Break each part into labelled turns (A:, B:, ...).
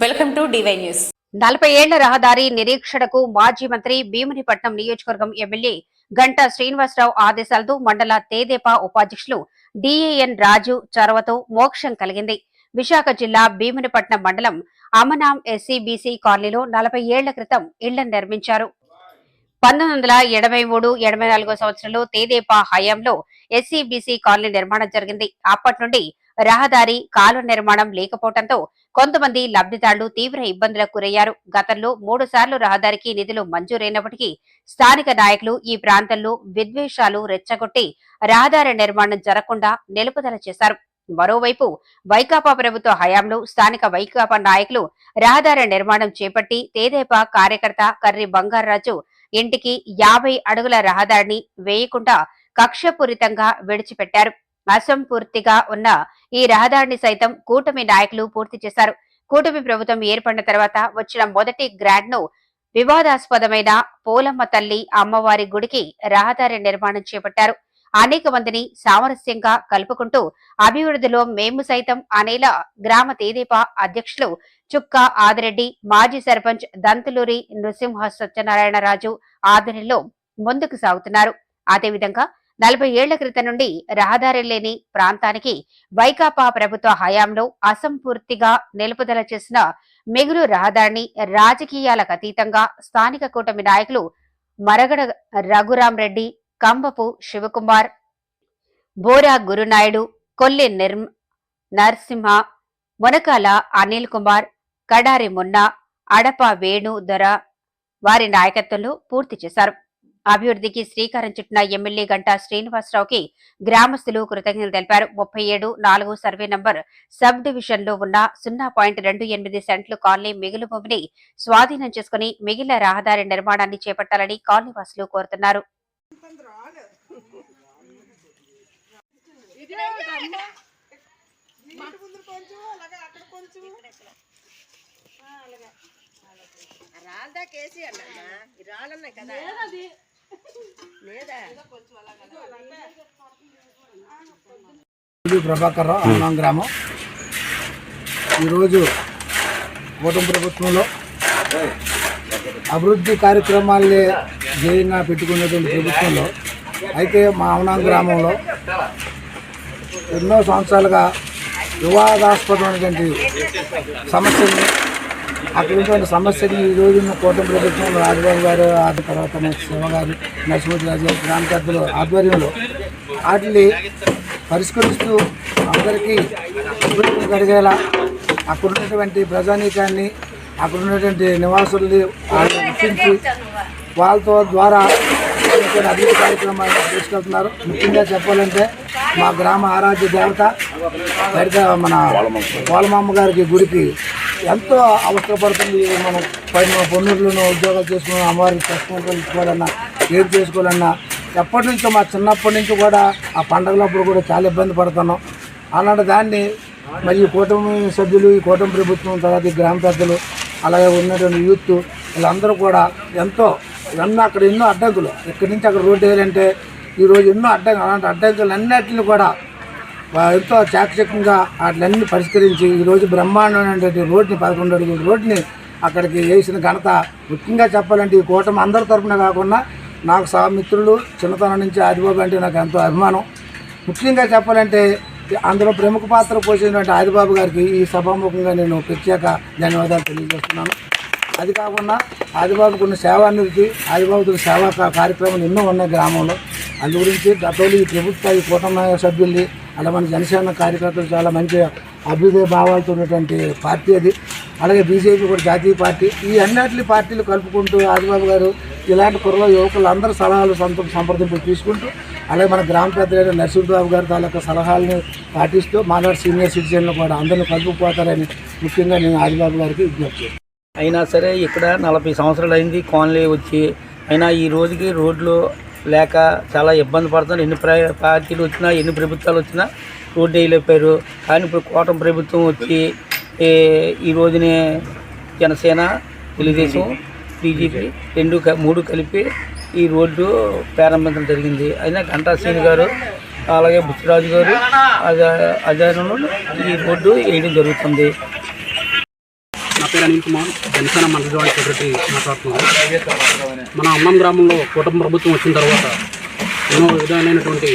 A: Welcome to DY news.
B: నలభై ఏళ్ళ రహదారి నిరీక్షణకు మాజీ మంత్రి భీమునిపట్నం నియోజకవర్గం ఎమ్మెల్యే గంటా శ్రీనివాసరావు ఆదేశాలతో మండల తేదేపా ఉపాధ్యక్షులు డిఏఎన్ రాజు చొరవతో మోక్షం కలిగింది. విశాఖ జిల్లా భీమునిపట్నం మండలం అమనాం ఎస్సీబీసీ కాలనీలో నలభై ఏళ్ళ క్రితం ఇళ్ళను నిర్మించారు. పంతొమ్మిది వందల ఎనభై మూడు ఎనభై నాలుగో సంవత్సరంలో తేదేపా హయాంలో ఎస్సీబీసీ కాలనీ నిర్మాణం జరిగింది. అప్పటి నుండి రహదారి కాలువ నిర్మాణం లేకపోవడంతో కొంతమంది లబ్ధిదారులు తీవ్ర ఇబ్బందులకు గురయ్యారు. గతంలో మూడు సార్లు రహదారికి నిధులు మంజూరైనప్పటికీ స్థానిక నాయకులు ఈ ప్రాంతంలో విద్వేషాలు రెచ్చగొట్టి రహదారి నిర్మాణం జరగకుండా నిలుపుదల చేశారు. మరోవైపు వైకాపా ప్రభుత్వ హయాంలో స్థానిక వైకాపా నాయకులు రహదారి నిర్మాణం చేపట్టి తేదేపా కార్యకర్త కర్రి బంగారరాజు ఇంటికి యాభై అడుగుల రహదారిని వేయకుండా కక్షపూరితంగా విడిచిపెట్టారు. అసంపూర్తిగా ఉన్న ఈ రహదారిని సైతం కూటమి నాయకులు పూర్తి చేశారు. కూటమి ప్రభుత్వం ఏర్పడిన తర్వాత వచ్చిన మొదటి గ్రాండ్ను వివాదాస్పదమైన పోలమ్మ తల్లి అమ్మవారి గుడికి రహదారి నిర్మాణం చేపట్టారు. అనేక మందిని సామరస్యంగా కలుపుకుంటూ అభివృద్ధిలో మేము సైతం అనేలా గ్రామ తేదీప అధ్యక్షులు చుక్క ఆదిరెడ్డి మాజీ సర్పంచ్ దంతులూరి నృసింహ సత్యనారాయణరాజు ఆధ్వర్యంలో ముందుకు సాగుతున్నారు. అదేవిధంగా నలభై ఏళ్ళ క్రితం నుండి రహదారి లేని ప్రాంతానికి వైకాపా ప్రభుత్వ హయాంలో అసంపూర్తిగా నిలుపుదల చేసిన మిగులు రహదారిని రాజకీయాలకు అతీతంగా స్థానిక కూటమి నాయకులు మరగడ రఘురాం రెడ్డి కంబపు శివకుమార్ బోరా గురునాయుడు కొల్లి నిర్మ నరసింహ మునకాల అనిల్ కుమార్ కడారి మున్నా అడప వేణు దొర వారి నాయకత్వంలో పూర్తి చేశారు. అభివృద్ధికి శ్రీకారం చుట్టిన ఎమ్మెల్యే గంటా శ్రీనివాసరావుకి గ్రామస్తులు కృతజ్ఞతలు తెలిపారు. ముప్పై ఏడు నాలుగు సర్వే నంబర్ సబ్ డివిజన్లో ఉన్న సున్నా పాయింట్ రెండు ఎనిమిది సెంట్లు కాలనీ మిగులు భూమిని స్వాధీనం చేసుకుని మిగిలిన రహదారి నిర్మాణాన్ని చేపట్టాలని కాలనీ వాసులు కోరుతున్నారు.
C: రాళ్ళదా కేసీ అన్న ఈ రాళ్ళన్నాయి కదా. లేదా?
D: ప్రభాకర్ రావు అన్నం గ్రామం. ఈరోజు కూటమి ప్రభుత్వంలో అభివృద్ధి కార్యక్రమాల్ని ధ్యేయంగా పెట్టుకున్నటువంటి ప్రభుత్వంలో అయితే మా అవునాం గ్రామంలో ఎన్నో సంవత్సరాలుగా వివాదాస్పదమైనటువంటి సమస్యలు అటువంటి ఉన్నటువంటి సమస్యని ఈ రోజు కూటమి ప్రభుత్వంలో రాజబాబు గారు ఆ తర్వాత మన శివ గారు నరసింహ రాజు గారు గ్రామ పెద్దలు ఆధ్వర్యంలో వాటిని పరిష్కరిస్తూ అందరికీ అభివృద్ధి కలిగేలా అక్కడ ఉన్నటువంటి ప్రజానీకాన్ని అక్కడ ఉన్నటువంటి నివాసుల్ని వాళ్ళని గుర్తించి వాళ్ళతో ద్వారా అభివృద్ధి కార్యక్రమాలు తీసుకెళ్తున్నారు. ముఖ్యంగా చెప్పాలంటే మా గ్రామ ఆరాధ్య దేవత మన పోలమామ్మ గారికి గుడికి ఎంతో అవసరపడుతుంది? మనం పైన పొన్నూరులోనూ ఉద్యోగాలు చేసుకుని అమ్మవారికి కష్టం ఇచ్చుకోవాలన్నా ఏది చేసుకోవాలన్నా ఎప్పటి నుంచో మా చిన్నప్పటి నుంచి కూడా ఆ పండగలప్పుడు కూడా చాలా ఇబ్బంది పడుతున్నాం. అలాంటి దాన్ని మరి ఈ కూటమి సభ్యులు ఈ కూటమి ప్రభుత్వం తర్వాత ఈ గ్రామ పెద్దలు అలాగే ఉన్నటువంటి యూత్ వీళ్ళందరూ కూడా ఎంతో ఎన్నో అక్కడ ఎన్నో అడ్డంకులు. ఇక్కడి నుంచి అక్కడ రోడ్డు వేయాలంటే ఈరోజు ఎన్నో అడ్డంకులు అలాంటి అడ్డంకులు అన్నిటిని కూడా ఎంతో చాకచక్యంగా వాటిలన్నీ పరిష్కరించి ఈరోజు బ్రహ్మాండమైనటువంటి రోడ్ని పదకొండు అడుగుల రోడ్ని అక్కడికి వేసిన ఘనత. ముఖ్యంగా చెప్పాలంటే ఈ కూటమి అందరి తరపున కాకుండా నాకు సహా మిత్రులు చిన్నతనం నుంచి ఆదిబాబు అంటే నాకు ఎంతో అభిమానం. ముఖ్యంగా చెప్పాలంటే అందులో ప్రముఖ పాత్ర పోసినటువంటి ఆదిబాబు గారికి ఈ సభాముఖంగా నేను ప్రత్యేక ధన్యవాదాలు తెలియజేస్తున్నాను. అది కాకుండా ఆదిబాబుకు ఉన్న సేవానివృత్తి ఆదిబాబుకు సేవా కా- కార్యక్రమాలు ఎన్నో ఉన్నాయి గ్రామంలో. అందు గురించి గతంలో ఈ ప్రభుత్వ ఈ కూటమి సభ్యుల్ని అలా మన జనసేన కార్యకర్తలు చాలా మంచి అభ్యుదయ భావాలతో ఉన్నటువంటి పార్టీ అది. అలాగే బీజేపీ కూడా జాతీయ పార్టీ. ఈ అన్నిటి పార్టీలు కలుపుకుంటూ ఆదిబాబు గారు ఇలాంటి కుర్రలో యువకులు అందరూ సలహాలు సంత సంప్రదింపులు తీసుకుంటూ అలాగే మన గ్రామ పెద్దలైన నరసింహరావు గారి తాలూకా సలహాలని పాటిస్తూ మాలాడు సీనియర్ సిటిజన్లు కూడా అందరినీ కలుపుకుపోతారని ముఖ్యంగా నేను ఆదిబాబు గారికి విజ్ఞప్తి
E: అయినా సరే ఇక్కడ నలభై సంవత్సరాలు అయింది. కాలనీ వచ్చి అయినా ఈ రోజుకి రోడ్లు లేక చాలా ఇబ్బంది పడుతున్నారు. ఎన్ని ప్ర- పార్టీలు వచ్చినా ఎన్ని ప్రభుత్వాలు వచ్చినా రోడ్డు వేయలేకపోయారు కానీ ఇప్పుడు కూటమి ప్రభుత్వం వచ్చి ఈ రోజునే జనసేన తెలుగుదేశం బీజేపీ రెండు మూడు కలిపి ఈ రోడ్డు ప్రారంభించడం జరిగింది. అయినా గంటా శ్రీని గారు అలాగే బుచ్చిరాజు గారు అదే అదే ఈ రోడ్డు వేయడం జరుగుతుంది.
A: పేరు అనిల్ కుమార్. జనసేన మండలి సెక్రటరీ మాట్లాడుతున్నాను. మన అమ్మం గ్రామంలో కూటమి ప్రభుత్వం వచ్చిన తర్వాత ఎన్నో విధాలైనటువంటి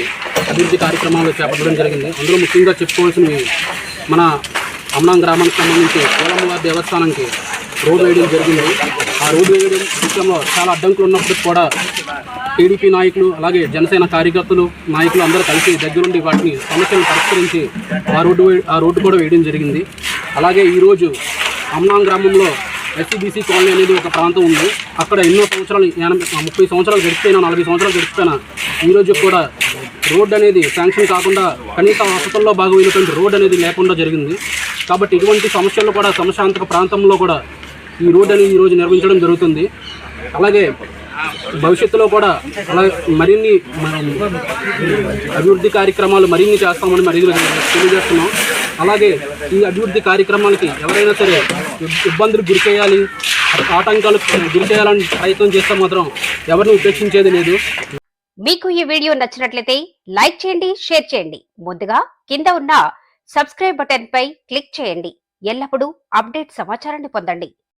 A: అభివృద్ధి కార్యక్రమాలు చేపట్టడం జరిగింది. అందులో ముఖ్యంగా చెప్పుకోవాల్సినవి మన అమ్మం గ్రామానికి సంబంధించి కోలమ్మవారి దేవస్థానానికి రోడ్డు వేయడం జరిగింది. ఆ రోడ్డు వేయడం విషయంలో చాలా అడ్డంకులు ఉన్నప్పటికీ కూడా టీడీపీ నాయకులు అలాగే జనసేన కార్యకర్తలు నాయకులు అందరూ కలిసి దగ్గరుండి వాటిని సమస్యలను పరిష్కరించి ఆ రోడ్డు ఆ రోడ్డు కూడా వేయడం జరిగింది. అలాగే ఈరోజు అమ్నాం గ్రామంలో ఎస్సీబీసీ కాలనీ అనేది ఒక ప్రాంతం ఉంది. అక్కడ ఎన్నో సంవత్సరాలు ఎనభై ముప్పై సంవత్సరాలు గడిచిపోయినా నలభై సంవత్సరాలు గడిచిపోయినా ఈ రోజు కూడా రోడ్ అనేది శాంక్షన్ కాకుండా కనీస వసతుల్లో భాగమైనటువంటి రోడ్ అనేది లేకుండా జరిగింది. కాబట్టి ఇటువంటి సమస్యలు కూడా సమశాంతక ప్రాంతంలో కూడా ఈ రోడ్ అనేది ఈరోజు నిర్వహించడం జరుగుతుంది. అలాగే భవిష్యత్తులో కూడా అలా మరిన్ని అభివృద్ధి కార్యక్రమాలు మరిన్ని చేస్తామని మరి తెలియజేస్తున్నాం. అలాగే ఈ అభివృద్ధి కార్యక్రమాలకి ఎవరైనా సరే ఇబ్బందులు గురి చేయాలి ఆటంకాలకు గురి చేయాలని ప్రయత్నం చేస్తే మాత్రం ఎవరిని ఉపేక్షించేది లేదు.
B: మీకు ఈ వీడియో నచ్చినట్లయితే లైక్ చేయండి షేర్ చేయండి. ముందుగా కింద ఉన్న సబ్స్క్రైబ్ బటన్ పై క్లిక్ చేయండి. ఎల్లప్పుడూ అప్డేట్ సమాచారాన్ని పొందండి.